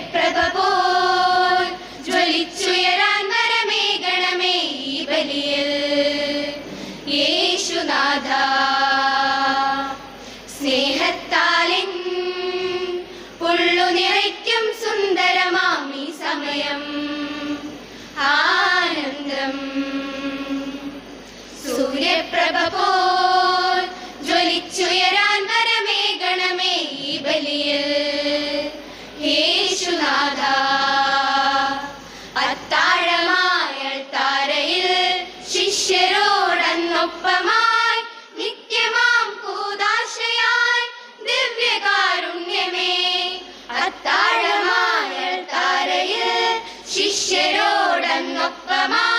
സൂര്യപ്രഭ പോൽ ജ്വലിച്ചുയരാൻ ബലിയിൽ. യേശുനാഥ ശിഷ്യരോടന്നൊപ്പമായി നിത്യമാം കൂതാശയായി ദിവ്യകാരുണ്യമേ. അത്താഴമായ താരയിൽ ശിഷ്യരോടന്നൊപ്പമായി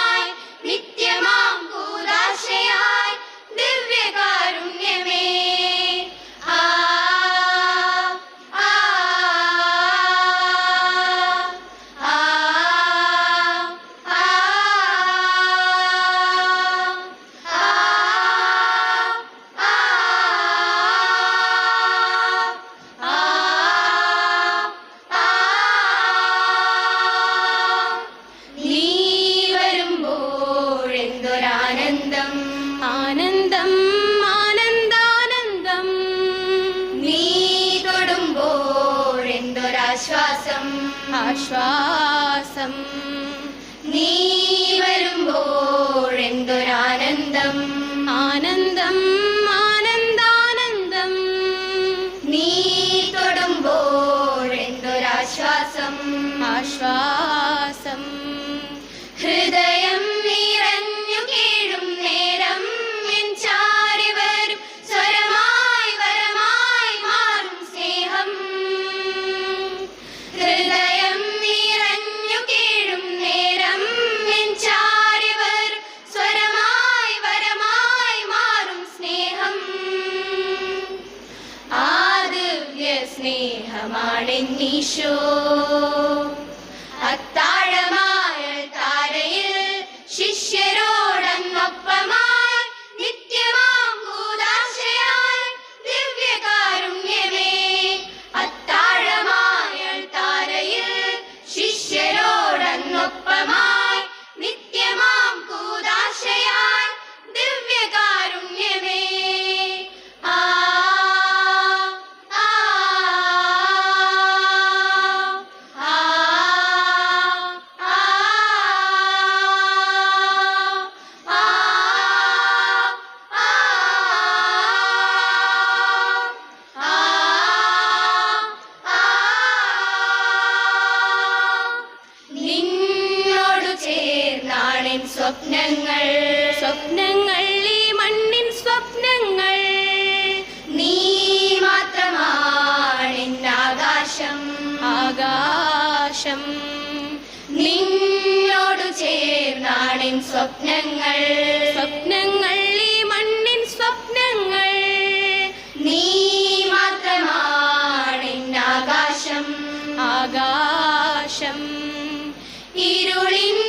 തൊടുമ്പോഴെന്തൊരാശ്വാസം ആശ്വാസം. നീ വരുമ്പോഴെന്തൊരാനന്ദം ആനന്ദം ആനന്ദാനന്ദം. നീ തൊടുമ്പോഴെന്തൊരാശ്വാസം ആശ്വാസം സ്നേഹമാണെന്നീശോ അത്താഴമായ സ്വപ്നങ്ങൾ. സ്വപ്നങ്ങൾ ഈ മണ്ണിൻ സ്വപ്നങ്ങൾ. നീ മാത്രമാണെൻ ആകാശം ആകാശം. നിന്നോടു ചേർന്നാണെൻ സ്വപ്നങ്ങൾ. സ്വപ്നങ്ങൾ ഈ മണ്ണിൻ സ്വപ്നങ്ങൾ. നീ മാത്രമാണെൻ ആകാശം ആകാശം. ഇരുളിൻ